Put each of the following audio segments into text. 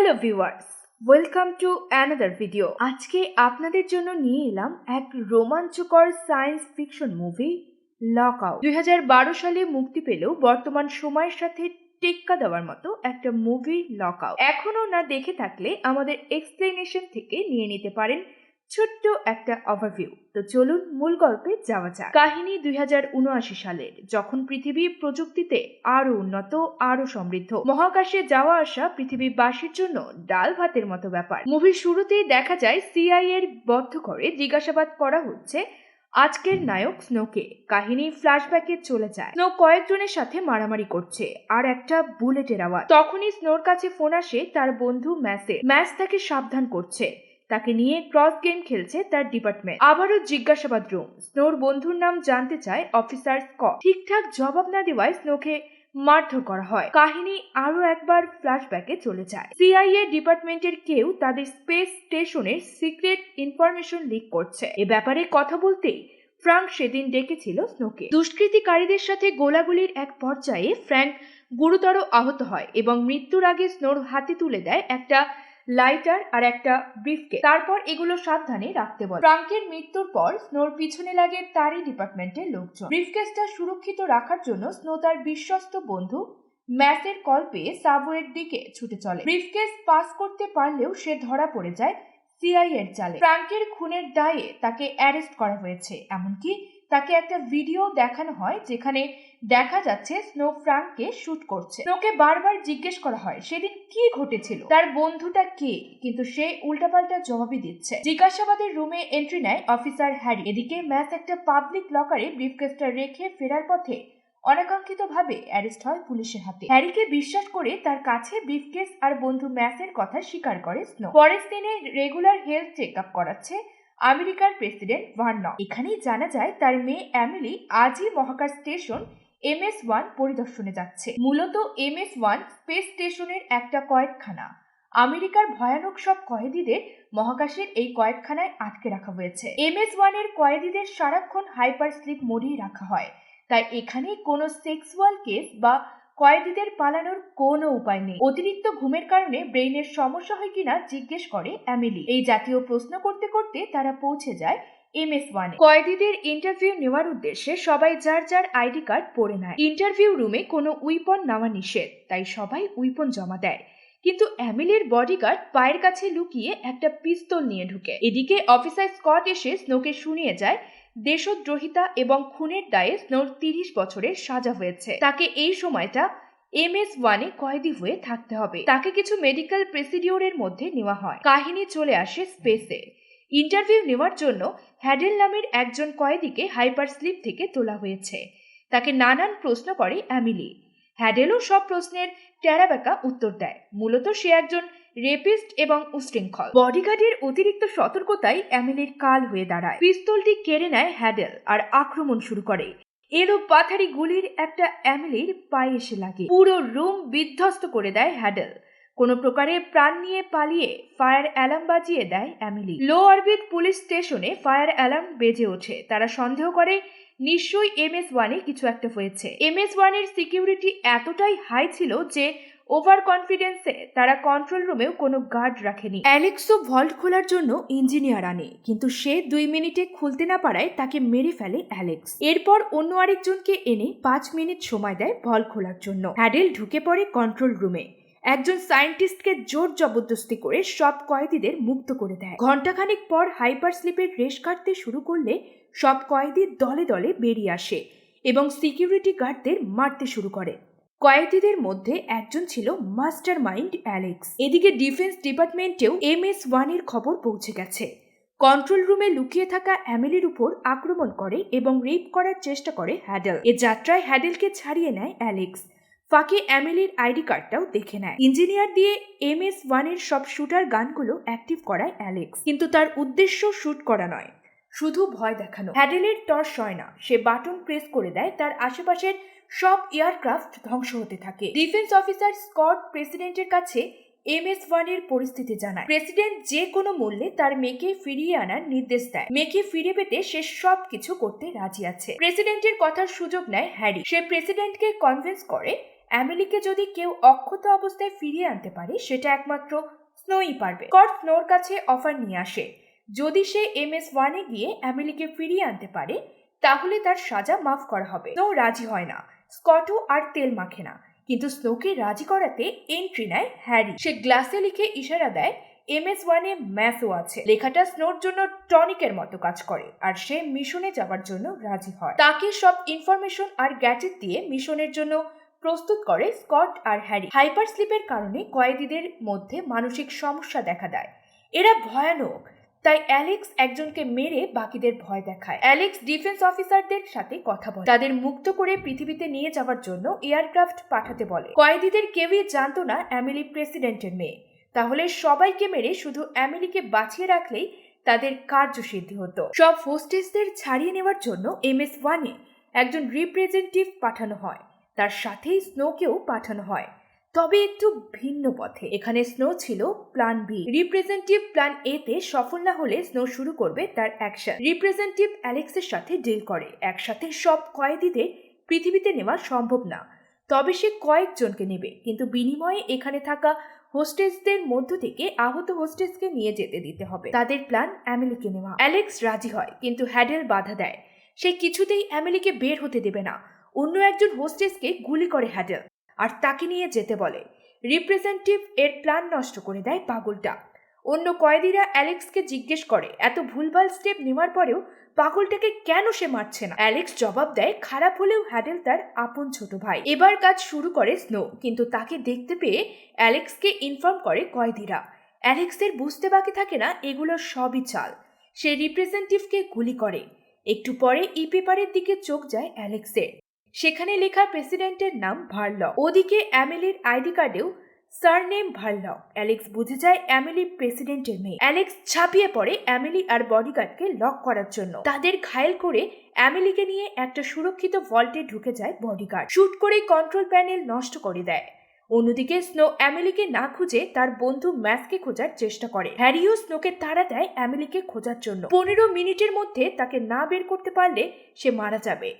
Hello viewers, welcome to another video. আজকে আপনাদের জন্য নিয়ে এলাম এক রোমাঞ্চকর science fiction movie, Lockout. দুই সালে মুক্তি পেলেও বর্তমান সময়ের সাথে টেক্কা দেওয়ার মতো একটা মুভি লক আউট। এখনও না দেখে থাকলে আমাদের এক্সপ্লেনেশন থেকে নিয়ে নিতে পারেন ছোট্ট একটা ওভারভিউ তো চলুন মূল গল্পে যাওয়া যাক। কাহিনী দুই হাজার উনআশি সালের, যখন পৃথিবী প্রযুক্তিতে আরও উন্নত আরও সমৃদ্ধ। মহাকাশে যাওয়া আসা পৃথিবীবাসীর জন্য ডাল ভাতের মতো ব্যাপার। মুভির শুরুতেই দেখা যায় সিআই এর বদ্ধ করে জিজ্ঞাসাবাদ করা হচ্ছে, আজকের নায়ক স্নোকে। কাহিনী ফ্ল্যাশব্যাকে চলে যায়। স্নো কয়েকজনের সাথে মারামারি করছে, আর একটা বুলেটের আওয়াজ। তখনই স্নোর কাছে ফোন আসে তার বন্ধু ম্যাসে ম্যাচ তাকে সাবধান করছে। তাকে নিয়ে ক্রস গেম খেলছে তার ডিপার্টমেন্ট। আবারও জিজ্ঞাসাবাদ রুম। স্নোর বন্ধুর নাম জানতে চায় অফিসার স্কট। ঠিকঠাক জবাব না দেওয়ায় স্নোকে মারধর করা হয়। কাহিনী আরও একবার ফ্ল্যাশব্যাকে চলে যায়। সিআইএ ডিপার্টমেন্টের কেউ তাদের স্পেস স্টেশনের সিক্রেট ইনফরমেশন লিক করছে। এ ব্যাপারে কথা বলতেই ফ্রাঙ্ক সেদিন ডেকেছিল স্নোকে। দুষ্কৃতিকারীদের সাথে গোলাগুলির এক পর্যায়ে ফ্র্যাঙ্ক গুরুতর আহত হয় এবং মৃত্যুর আগে স্নোর হাতে তুলে দেয় একটা লাইটার আর একটা ব্রিফকে তারপর এগুলো সাবধানে রাখতে বলে। ফ্রাঙ্কের মৃত্যুর পর স্নোর পিছনে লাগে তারই ডিপার্টমেন্টের লোকজন। ব্রিফকেসটা সুরক্ষিত রাখার জন্য স্নো তার বিশ্বস্ত বন্ধু ম্যাসের কল পেয়ে সাবওয়ের দিকে ছুটে চলে। ব্রিফকেস পাস করতে পারলেও সে ধরা পড়ে যায় সিআই এর জালে ফ্রাঙ্কের খুনের দায়ে তাকে অ্যারেস্ট করা হয়েছে, এমনকি তাকে একটা ভিডিও দেখানো হয় যেখানে দেখা যাচ্ছে স্নো ফ্রাঙ্ককে শুট করছে। স্নোকে বারবার জিজ্ঞেস করা হয়, সেদিন কি ঘটেছিল? তার বন্ধুটা কে? কিন্তু সে উল্টাপাল্টা জবাবই দিচ্ছে। জিজ্ঞাসাবাদের রুমে এন্ট্রি নেয় অফিসার হ্যারি। এদিকে ম্যাচ একটা পাবলিক লকারে ব্রিফকেসটা রেখে ফেরার পথে অনাকাঙ্ক্ষিত ভাবে অ্যারেস্ট হয় পুলিশের হাতে। হ্যারিকে বিশ্বাস করে তার কাছে ব্রিফকেস আর বন্ধু ম্যাসের কথা স্বীকার করে স্নো। পরের দিনে রেগুলার হেলথ চেক আপ করাচ্ছে আমেরিকার প্রেসিডেন্ট ভার্ন এখানেই জানা যায় তার মেয়ে অ্যামিলি আজই মহাকাশ স্টেশন এম এস ওয়ান পরিদর্শনে যাচ্ছে। মূলত এম এস ওয়ান স্পেস স্টেশনের একটা কয়েকখানা। আমেরিকার ভয়ানক সব কয়েদিদের মহাকাশের এই কয়েকখানায় আটকে রাখা হয়েছে। এম এস ওয়ানের কয়েদিদের সারাক্ষণ হাইপার স্লিপ মোডেই রাখা হয়। তাই এখানে কোনো সেক্সুয়াল কেস বা কয়েদিদের পালানোর কোনো উপায় নেই। অতিরিক্ত ঘুমের কারণে ব্রেইনের সমস্যা হয় কিনা জিজ্ঞেস করে অ্যামিলি। এই জাতীয় প্রশ্ন করতে করতে তারা পৌঁছে যায় এম এস ওয়ানে। কয়েদিদের ইন্টারভিউ নেওয়ার উদ্দেশ্যে সবাই যার যার আইডি কার্ড পরে নেয়। ইন্টারভিউ রুমে কোনো উইপন নেওয়া নিষেধ, তাই সবাই উইপন জমা দেয়। কিন্তু অ্যামিলির বডিগার্ড পায়ের কাছে লুকিয়ে একটা পিস্তল নিয়ে ঢুকে। এদিকে অফিসার স্কট এসে স্নোকে শুনিয়ে যায় দেশদ্রোহিতা এবং খুনের দায়ে স্নোর তিরিশ বছরের সাজা হয়েছে। তাকে এই সময়টা এম এস ওয়ানে কয়েদি হয়ে থাকতে হবে। তাকে কিছু মেডিকেল প্রসিডিওরের মধ্যে নেওয়া হয়। কাহিনী চলে আসে স্পেসে। ইন্টারভিউ নেওয়ার জন্য হ্যাডেল নামের একজন কয়েদিকে হাইপার স্লিপ থেকে তোলা হয়েছে। তাকে নানান প্রশ্ন করে অ্যামিলি। হ্যাডেলও সব প্রশ্নের টেরাবেকা উত্তর দেয়। মূলত সে একজন রেপিস্ট এবং উশৃঙ্খল। বডিগার্ডের অতিরিক্ত সতর্কতাই অ্যামিলির কাল হয়ে দাঁড়ায়। পিস্তলটি কেড়ে নেয় হ্যাডেল আর আক্রমণ শুরু করে। এলো পাথারি গুলির একটা অ্যামিলির পায়ে এসে লাগে। পুরো রুম বিধ্বস্ত করে দেয় হ্যাডেল। কোনো প্রকারে প্রাণ নিয়ে পালিয়ে ফায়ার অ্যালার্ম বাজিয়ে দেয় অ্যামিলি। লো অরবিট পুলিশ স্টেশনে ফায়ার অ্যালার্ম বেজে ওঠে। তারা সন্দেহ করে, নিশ্চয়ই এম এস ওয়ানে কিছু একটা হয়েছে। এম এস ওয়ানের সিকিউরিটি এতটাই হাই ছিল যে ওভার কনফিডেন্সে তারা কন্ট্রোল রুমেও কোনো গার্ড রাখেনি। অ্যালেক্সও ভল্ট খোলার জন্য ইঞ্জিনিয়ার আনে, কিন্তু সে দুই মিনিটে খুলতে না পারায় তাকে মেরে ফেলে অ্যালেক্স এরপর অন্য আরেকজনকে এনে পাঁচ মিনিট সময় দেয় ভল্ট খোলার জন্য। হ্যাডেল ঢুকে পড়ে কন্ট্রোল রুমে একজন সায়েন্টিস্টকে জোর জবরদস্তি করে সব কয়েদিদের মুক্ত করে দেয়। ঘন্টাখানিক পর হাইপার স্লিপের রেশ কাটতে শুরু করলে সব কয়েদি দলে দলে বেরিয়ে আসে এবং সিকিউরিটি গার্ডদের মারতে শুরু করে। কয়েদিদের মধ্যে একজন ছিল মাস্টার মাইন্ড অ্যালেক্স। এদিকে ডিফেন্স ডিপার্টমেন্টেও এম এস ওয়ানের খবর পৌঁছে গেছে। কন্ট্রোল রুমে লুকিয়ে থাকা অ্যামেলির উপর আক্রমণ করে এবং রেপ করার চেষ্টা করে হ্যাডেল। এ যাত্রায় হ্যাডেলকে ছাড়িয়ে নেয় অ্যালেক্স। ফাঁকে অ্যামেলির আইডি কার্ডটাও দেখে নেয়। ইঞ্জিনিয়ার দিয়ে এম এস ওয়ানের সব শুটার গানগুলো অ্যাক্টিভ করায় অ্যালেক্স। কিন্তু তার উদ্দেশ্য শুট করা নয়, শুধু ভয় দেখানো। হ্যাডেলের টর্চ হয় না, সে বাটন প্রেস করে দেয়, তার আশেপাশের সব এয়ারক্রাফট ধ্বংস হতে থাকে। ডিফেন্স অফিসার স্কট প্রেসিডেন্টের কাছে এম এস ওয়ানের পরিস্থিতি জানায়। প্রেসিডেন্ট যে কোনো মূল্যে তার মেয়েকে ফিরিয়ে আনার নির্দেশ দেয়। মেয়েকে ফিরে পেতে সে সব কিছু করতে রাজি আছে। প্রেসিডেন্টের কথার সুযোগ নেয় হ্যারি। সে প্রেসিডেন্টকে কনভিন্স করে, অ্যামিলিকে যদি কেউ অক্ষত অবস্থায় ফিরিয়ে আনতে পারে, সেটা একমাত্র স্নোই পারবে। স্কট স্নোর কাছে অফার নিয়ে আসে। যদি সে এম এস ওয়ানে গিয়ে অ্যামিলিকে ফিরিয়ে আনতে পারে, তাহলে তার সাজা মাফ করা হবে। স্নো রাজি হয় না। স্কটও আর তেল মাখে না। কিন্তু স্নোকে রাজি করাতে এন্ট্রি নেয় হ্যারি। সে গ্লাসে লিখে ইশারা দেয়, এম এস ওয়ানে ম্যাথও আছে। লেখাটা স্নোর জন্য টনিকের মতো কাজ করে, আর সে মিশনে যাওয়ার জন্য রাজি হয়। তাকে সব ইনফরমেশন আর গ্যাজেট দিয়ে মিশনের জন্য প্রস্তুত করে স্কট আর হ্যারি। হাইপার স্লিপের কারণে কয়েদিদের মধ্যে মানসিক সমস্যা দেখা দেয়। এরা ভয়ানক। তাই অ্যালেক্স একজনকে মেরে বাকিদের ভয় দেখায়। অ্যালেক্স ডিফেন্স অফিসারদের সাথে কথা বলে। তাদের মুক্ত করে পৃথিবীতে নিয়ে যাওয়ার জন্য এয়ারক্রাফট পাঠাতে বলে। কয়েদিদের কেউই জানতো না অ্যামিলি প্রেসিডেন্টের মেয়ে। তাহলে সবাইকে মেরে শুধু অ্যামিলিকে বাঁচিয়ে রাখলেই তাদের কার্যসিদ্ধি হতো। সব হোস্টেসদের ছাড়িয়ে নেওয়ার জন্য এম এস ওয়ানে একজন রিপ্রেজেন্টেটিভ পাঠানো হয়। তার সাথেই স্নোকেও পাঠানো হয়। তবে একটু ভিন্ন পথে। এখানে স্নো ছিল plan B representative plan A তে সফল না হলে স্নো শুরু করবে তার অ্যাকশন রিপ্রেজেন্টেটিভ অ্যালেক্সের সাথে ডিল করে। একসাথে সব কয়েদিদের পৃথিবীতে নেওয়া সম্ভব না। তবে সে কয়েকজনকে নেবে। কিন্তু বিনিময়ে এখানে থাকা হোস্টেসদের মধ্য থেকে আহত হোস্টেসকে নিয়ে যেতে দিতে হবে। তাদের প্ল্যান অ্যামিলিকে নেওয়া। অ্যালেক্স রাজি হয়, কিন্তু হ্যাডেল বাধা দেয়। সে কিছুতেই অ্যামিলিকে বের হতে দেবে না। অন্য একজন হোস্টেসকে গুলি করে হ্যাডেল আর তাকে নিয়ে যেতে বলে। রিপ্রেজেন্টেটিভ এর প্ল্যান নষ্ট করে দেয় পাগলটা। অন্য কয়েদিরা অ্যালেক্সকে জিজ্ঞেস করে, এত ভুলভাল স্টেপ নেওয়ার পরেও পাগলটাকে কেন সে মারছে না? অ্যালেক্স জবাব দেয়, খারাপ হলেও হ্যাডেল তার আপন ছোট ভাই। এবার কাজ শুরু করে স্নো, কিন্তু তাকে দেখতে পেয়ে অ্যালেক্সকে ইনফর্ম করে কয়েদিরা। অ্যালেক্সের বুঝতে বাকি থাকে না, এগুলো সবই চাল। সে রিপ্রেজেন্টেটিভকে গুলি করে। একটু পরে ই পেপারের দিকে চোখ যায় অ্যালেক্সের। সেখানে লেখা প্রেসিডেন্টের নাম ভার্ল ওদিকে অ্যামিলির আইডি কার্ডেও সারনেম ভার্ল অ্যালেক্স বুঝে যায় অ্যামিলি প্রেসিডেন্টের মেয়ে। অ্যালেক্স ছাপিয়ে পড়ে অ্যামিলি আর বডিগার্ডকে লক করার জন্য। তাদের ঘায়েল করে অ্যামিলিকে নিয়ে একটা সুরক্ষিত ভল্টে ঢুকে যায় বডিগার্ড। শুট করে কন্ট্রোল প্যানেল নষ্ট করে দেয়। অন্যদিকে স্নো অ্যামিলিকে না খুঁজে তার বন্ধু ম্যাথকে খোঁজার চেষ্টা করে। হ্যারিও স্নোকে তাড়া দেয় অ্যামিলিকে খোঁজার জন্য। পনেরো মিনিটের মধ্যে তাকে না বের করতে পারলে সে মারা যাবে।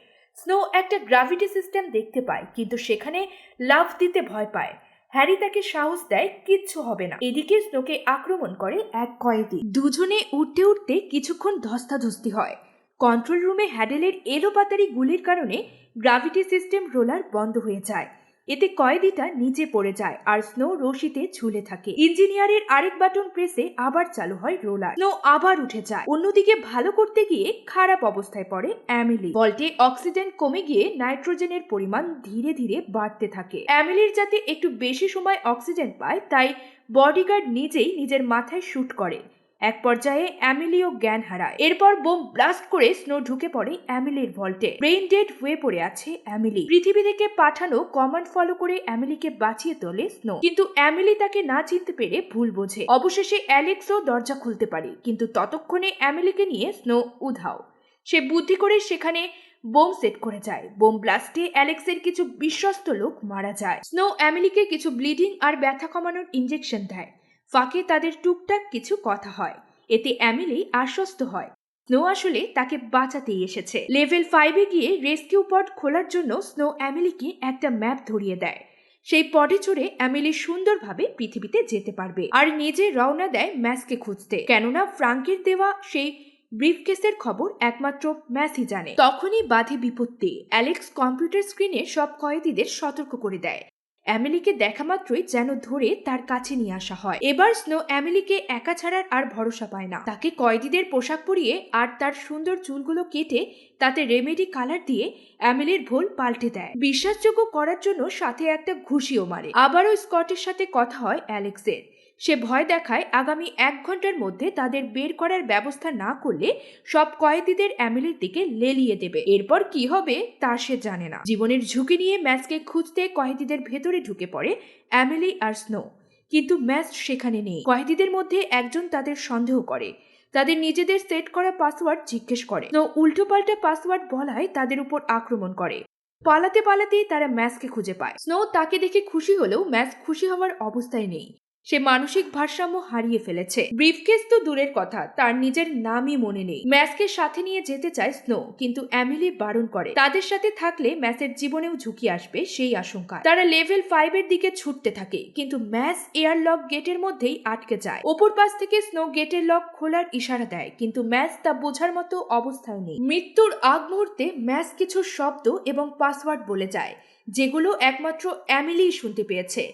স্নো একটা গ্রাভিটি সিস্টেম দেখতে পায়, কিন্তু সেখানে লাভ দিতে ভয় পায়। হ্যারি তাকে সাহস দেয়, কিচ্ছু হবে না। এদিকে স্নোকে আক্রমণ করে এক কয়েদি। দুজনে উঠতে উঠতে কিছুক্ষণ ধস্তাধস্তি হয়। কন্ট্রোল রুমে হ্যাডেলের এলোপাতারি গুলির কারণে গ্রাভিটি সিস্টেম রোলার বন্ধ হয়ে যায়। এতে কয়েদিটা নিচে পড়ে যায় আর স্নো রশিতে ঝুলে থাকে। ইঞ্জিনিয়ারের আরেক বাটন প্রেসে আবার চালু হয় রোলার। স্নো আবার উঠে যায়। অন্যদিকে ভালো করতে গিয়ে খারাপ অবস্থায় পড়ে অ্যামিলি। বলটে অক্সিজেন কমে গিয়ে নাইট্রোজেনের পরিমাণ ধীরে ধীরে বাড়তে থাকে। অ্যামিলির যাতে একটু বেশি সময় অক্সিজেন পায়, তাই বডিগার্ড নিজেই নিজের মাথায় শ্যুট করে। এক পর্যায়ে অ্যামিলিও জ্ঞান হারায়। এরপর বোম ব্লাস্ট করে স্নো ঢুকে পড়ে অ্যামিলির ভল্টে। ব্রেইন ডেড হয়ে পড়ে আছে অ্যামিলি। পৃথিবী থেকে পাঠানো কমান্ড ফলো করে অ্যামিলিকে বাঁচিয়ে তোলে স্নো। কিন্তু অ্যামিলি তাকে না চিনতে পেরে ভুল বোঝে। অবশেষে অ্যালেক্সও দরজা খুলতে পারে। কিন্তু ততক্ষণে অ্যামিলিকে নিয়ে স্নো উধাও। সে বুদ্ধি করে সেখানে বোম সেট করে যায়। বোম ব্লাস্টে অ্যালেক্সের কিছু বিশ্বস্ত লোক মারা যায়। স্নো অ্যামিলিকে কিছু ব্লিডিং আর ব্যথা কমানোর ইঞ্জেকশন দেয়। ফাঁকে তাদের টুকটাক কিছু কথা হয়। এতে অ্যামিলি আশ্বস্ত হয়। স্নো আসলে তাকে বাঁচাতেই এসেছে। লেভেল ফাইভে গিয়ে রেস্কিউ পড খোলার জন্য স্নো অ্যামিলিকে একটা ম্যাপ ধরিয়ে দেয়। সেই পডে চড়ে অ্যামিলি সুন্দরভাবে পৃথিবীতে যেতে পারবে আর নিজে রওনা দেয় ম্যাসকে খুঁজতে। কেননা ফ্রাঙ্কের দেওয়া সেই ব্রিফকেসের খবর একমাত্র ম্যাসই জানে। তখনই বাধে বিপত্তি। অ্যালেক্স কম্পিউটার স্ক্রিনে সব কয়েদিদের সতর্ক করে দেয়। অ্যামিলিকে দেখা মাত্রই যেন ধরে তার কাছে নিয়ে আসা হয়। এবার স্নো অ্যামিলিকে একা ছাড়ার আর ভরসা পায় না। তাকে কয়েদিদের পোশাক পরিয়ে আর তার সুন্দর চুলগুলো কেটে তাতে রেমেডি কালার দিয়ে অ্যামিলির ভোল পাল্টে দেয়। বিশ্বাসযোগ্য করার জন্য সাথে একটা ঘুষিও মারে। আবারও স্কটের সাথে কথা হয় অ্যালেক্সের। সে ভয় দেখায় আগামী এক ঘণ্টার মধ্যে তাদের বের করার ব্যবস্থা না করলে সব কয়েদিদের অ্যামিলির দিকে লেলিয়ে দেবে। এরপর কি হবে তা সে জানে না। জীবনের ঝুঁকি নিয়ে ম্যাচকে খুঁজতে কয়েদিদের ভেতরে ঢুকে পড়ে অ্যামিলি আর স্নো। কিন্তু ম্যাচ সেখানে নেই। কয়েদিদের মধ্যে একজন তাদের সন্দেহ করে। তাদের নিজেদের সেট করা পাসওয়ার্ড জিজ্ঞেস করে। স্নো উল্টোপাল্টা পাসওয়ার্ড বলায় তাদের উপর আক্রমণ করে। পালাতে পালাতেই তারা ম্যাচকে খুঁজে পায়। স্নো তাকে দেখে খুশি হলেও ম্যাচ খুশি হওয়ার অবস্থায় নেই। সে মানসিক ভারসাম্য হারিয়ে ফেলেছে। ব্রিফকেস তো দূরের কথা, তার নিজের নামই মনে নেই। ম্যাসকে সাথে নিয়ে যেতে চায় স্নো, কিন্তু অ্যামিলি বারণ করে। তাদের সাথে থাকলে ম্যাসের জীবনেও ঝুঁকি আসবে সেই আশঙ্কা। তারা লেভেল ফাইভ এর দিকে ছুটতে থাকে, কিন্তু ম্যাস এয়ারলক গেটের মধ্যেই আটকে যায়। ওপর পাশ থেকে স্নো গেটের লক খোলার ইশারা দেয়, কিন্তু ম্যাস তা বোঝার মতো অবস্থায় নেই। মৃত্যুর আগ মুহূর্তে ম্যাস কিছু শব্দ এবং পাসওয়ার্ড বলে যায়, যেগুলো একমাত্র অ্যামিলিই শুনতে পেয়েছে।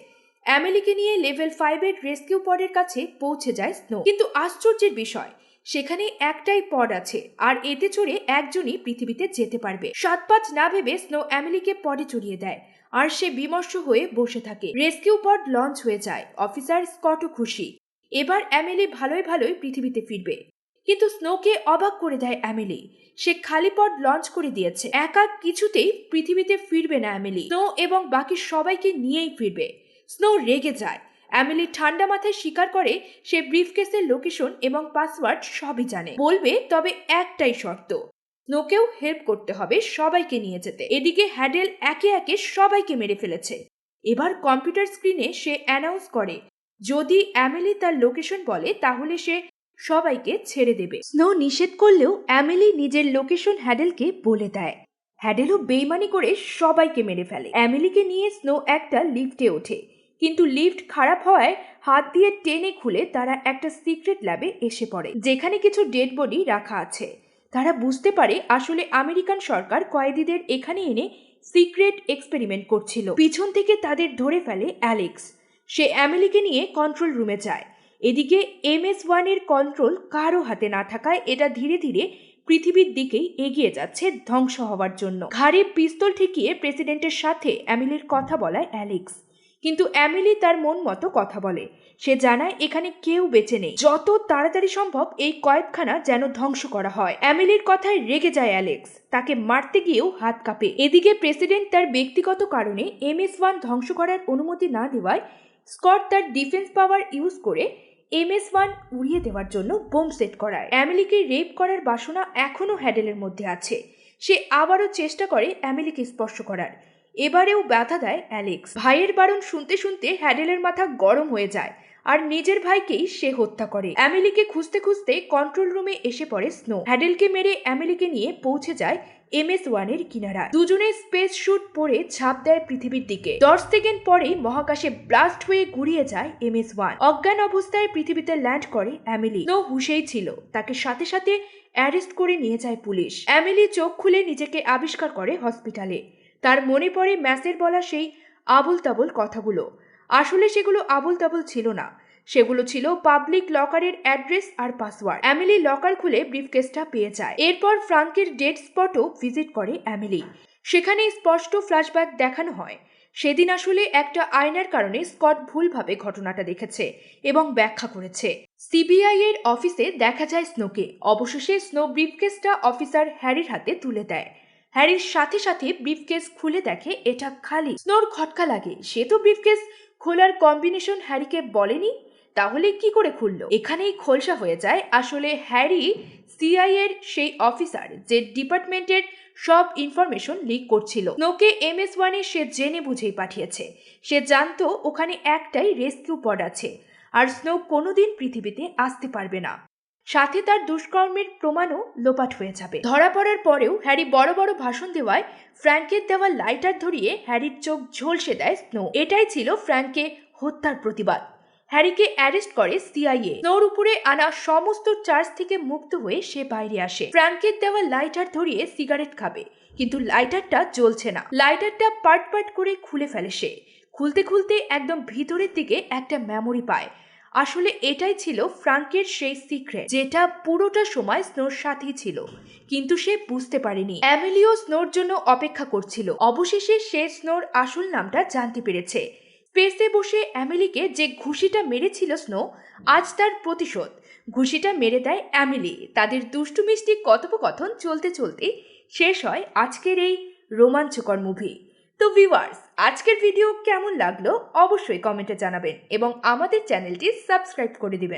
অ্যামেলিকে নিয়ে লেভেল ফাইভের রেস্কিউ পডের কাছে পৌঁছে যায় স্নো। কিন্তু আশ্চর্যের বিষয় সেখানে একটাই পড আছে, আর এতে চড়ে একজনই পৃথিবীতে যেতে পারবে। সাত পাঁচ না ভেবে স্নো অ্যামেলিকে পডে চড়িয়ে দেয়, আর সে বিমর্ষ হয়ে বসে থাকে। রেস্কিউ পড লঞ্চ হয়ে যায়, অফিসার স্কটও খুশি। এবার অ্যামেলি ভালোই ভালোই পৃথিবীতে ফিরবে। কিন্তু স্নোকে অবাক করে দেয় অ্যামেলি, সে খালি পড লঞ্চ করে দিয়েছে। একা কিছুতেই পৃথিবীতে ফিরবে না অ্যামেলি। স্নো এবং বাকি সবাইকে নিয়েই ফিরবে। স্নো রেগে যায়। অ্যামিলি ঠান্ডা মাথায় স্বীকার করে সে ব্রিফকেসের লোকেশন এবং পাসওয়ার্ড সবই জানে। বলবে, তবে একটাই শর্ত, স্নোকেও হেল্প করতে হবে সবাইকে নিয়ে যেতে। এদিকে হ্যাডেল একে একে সবাইকে মেরে ফেলেছে। এবার কম্পিউটার স্ক্রিনে সে অ্যানাউন্স করে, যদি অ্যামেলি তার লোকেশন বলে, তাহলে সে সবাইকে ছেড়ে দেবে। স্নো নিষেধ করলেও অ্যামেলি নিজের লোকেশন হ্যাডেলকে বলে দেয়। হ্যাডেলও বেইমানি করে সবাইকে মেরে ফেলে। অ্যামেলিকে নিয়ে স্নো একটা লিফটে ওঠে। কিন্তু লিফট খারাপ হওয়ায় হাত দিয়ে টেনে খুলে তারা একটা সিক্রেট ল্যাবে এসে পড়ে, যেখানে কিছু ডেড বডি রাখা আছে। তারা বুঝতে পারে আসলে আমেরিকান সরকার কয়েদিদের এখানে এনে সিক্রেট এক্সপেরিমেন্ট করছিল। পিছন থেকে তাদের ধরে ফেলে অ্যালেক্স। সে অ্যামেলিকে নিয়ে কন্ট্রোল রুমে যায়। এদিকে এম এস ওয়ানের কন্ট্রোল কারও হাতে না থাকায় এটা ধীরে ধীরে পৃথিবীর দিকেই এগিয়ে যাচ্ছে ধ্বংস হওয়ার জন্য। ঘাড়ে পিস্তল ঠেকিয়ে প্রেসিডেন্টের সাথে অ্যামিলির কথা বলায় অ্যালেক্স। কিন্তু অ্যামিলি তার মন মতো কথা বলে। সে জানায়, এখানে কেউ বেঁচে নেই। যত তাড়াতাড়ি সম্ভব এই কয়েদখানা যেন ধ্বংস করা হয়। অ্যামিলির কথায় রেগে যায় অ্যালেক্স। তাকে মারতে গিয়েও হাত কাঁপে। এদিকে প্রেসিডেন্ট তার ব্যক্তিগত কারণে এম এস ওয়ান ধ্বংস করার অনুমতি না দেওয়ায় স্কট তার ডিফেন্স পাওয়ার ইউজ করে এম এস ওয়ান উড়িয়ে দেওয়ার জন্য বোম সেট করায়। অ্যামিলিকে রেপ করার বাসনা এখনও হ্যাডেলের মধ্যে আছে। সে আবারও চেষ্টা করে অ্যামিলিকে স্পর্শ করার। এবারেও ব্যথা দেয় অ্যালেক্স। ভাইয়ের বারণ শুনতে শুনতে হ্যাডেলের মাথা গরম হয়ে যায় আর নিজের ভাইকেই সে হত্যা করে। অ্যামিলিকে খুঁজতে খুঁজতে কন্ট্রোল রুমে এসে পড়ে স্নো। হ্যাডেলকে মেরে অ্যামিলিকে নিয়ে পৌঁছে যায় এম এস ওয়ানের কিনারা। দুজনে স্পেস শুট পরে ছাপ দেয় পৃথিবীর দিকে। দশ সেকেন্ড পরে মহাকাশে ব্লাস্ট হয়ে ঘুরিয়ে যায় এম এস ওয়ান। অজ্ঞান অবস্থায় পৃথিবীতে ল্যান্ড করে অ্যামিলি। স্নো হুশেই ছিল। তাকে সাথে সাথে অ্যারেস্ট করে নিয়ে যায় পুলিশ। অ্যামিলি চোখ খুলে নিজেকে আবিষ্কার করে হসপিটালে। তার মনে পড়ে ম্যাসের বলা সেই আবল তাবল কথাগুলো। আসলে সেগুলো আবল তাবল ছিল না। সেগুলো ছিল পাবলিক লকারের অ্যাড্রেস আর পাসওয়ার্ড। অ্যামিলি লকার খুলে ব্রিফকেসটা পেয়ে যায়। এরপর ফ্রাঙ্কের ডেড স্পটও ভিজিট করে অ্যামিলি। সেখানে স্পষ্ট ফ্ল্যাশব্যাক দেখানো হয়। সেদিন আসলে একটা আয়নার কারণে স্কট ভুলভাবে ঘটনাটা দেখেছে এবং ব্যাখ্যা করেছে। সিবিআই এর অফিসে দেখা যায় স্নোকে। অবশেষে স্নো ব্রিফকেসটা অফিসার হ্যারির হাতে তুলে দেয়। হ্যারির সাথে সাথে ব্রিফকেস খুলে দেখে, এটা খালি। স্নোর খটকা লাগে। সে তো ব্রিফকেস খোলার কম্বিনেশন হ্যারিকে বলেনি? তাহলে কি করে খুললো? এখানেই খোলসা হয়ে যায়। আসলে হ্যারি সিআই এর সেই অফিসার যে ডিপার্টমেন্টের সব ইনফরমেশন লিক করছিল। স্নোকে এম এস ওয়ানে সে জেনে বুঝেই পাঠিয়েছে। সে জানতো ওখানে একটাই রেস্কিউ পড আছে। আর স্নো কোনোদিন পৃথিবীতে আসতে পারবে না। সাথে তার দুষ্কর্মের প্রমাণও লোপাট হয়ে যাবে। ধরা পড়ার পরেও হ্যারি বড় বড় ভাষণ দেওয়ায় ফ্র্যাঙ্কের দেওয়া লাইটার ধরিয়ে হ্যারির চোখ ঝলসে দেয় স্নো। এটাই ছিল ফ্র্যাঙ্কে হত্যার প্রতিবাদ। হ্যারিকে অ্যারেস্ট করে সিআইএ। স্নোর উপরে আনা সমস্ত চার্জ থেকে মুক্ত হয়ে সে বাইরে আসে। ফ্র্যাঙ্কের দেওয়া লাইটার ধরিয়ে সিগারেট খাবে, কিন্তু লাইটারটা জ্বলছে না। লাইটারটা পার্ট পার্ট করে খুলে ফেলে সে। খুলতে খুলতে একদম ভিতরের দিকে একটা মেমোরি পায়। আসলে এটাই ছিল ফ্রাঙ্কের সেই সিক্রেট যেটা পুরোটা সময় স্নোর সাথেই ছিল। কিন্তু সে বুঝতে পারেনি। অ্যামেলিও স্নোর জন্য অপেক্ষা করছিল। অবশেষে সে স্নোর আসল নামটা জানতে পেরেছে। স্পেসে বসে অ্যামেলিকে যে ঘুষিটা মেরেছিল স্নো, আজ তার প্রতিশোধ। ঘুষিটা মেরে দেয় অ্যামেলি। তাদের দুষ্টু মিষ্টি কথোপকথন চলতে চলতে শেষ হয় আজকের এই রোমাঞ্চকর মুভি তো ভিউয়ার্স আজকের ভিডিও কেমন লাগল অবশ্যই কমেন্টে জানাবেন এবং আমাদের চ্যানেলটি সাবস্ক্রাইব করে দিবেন।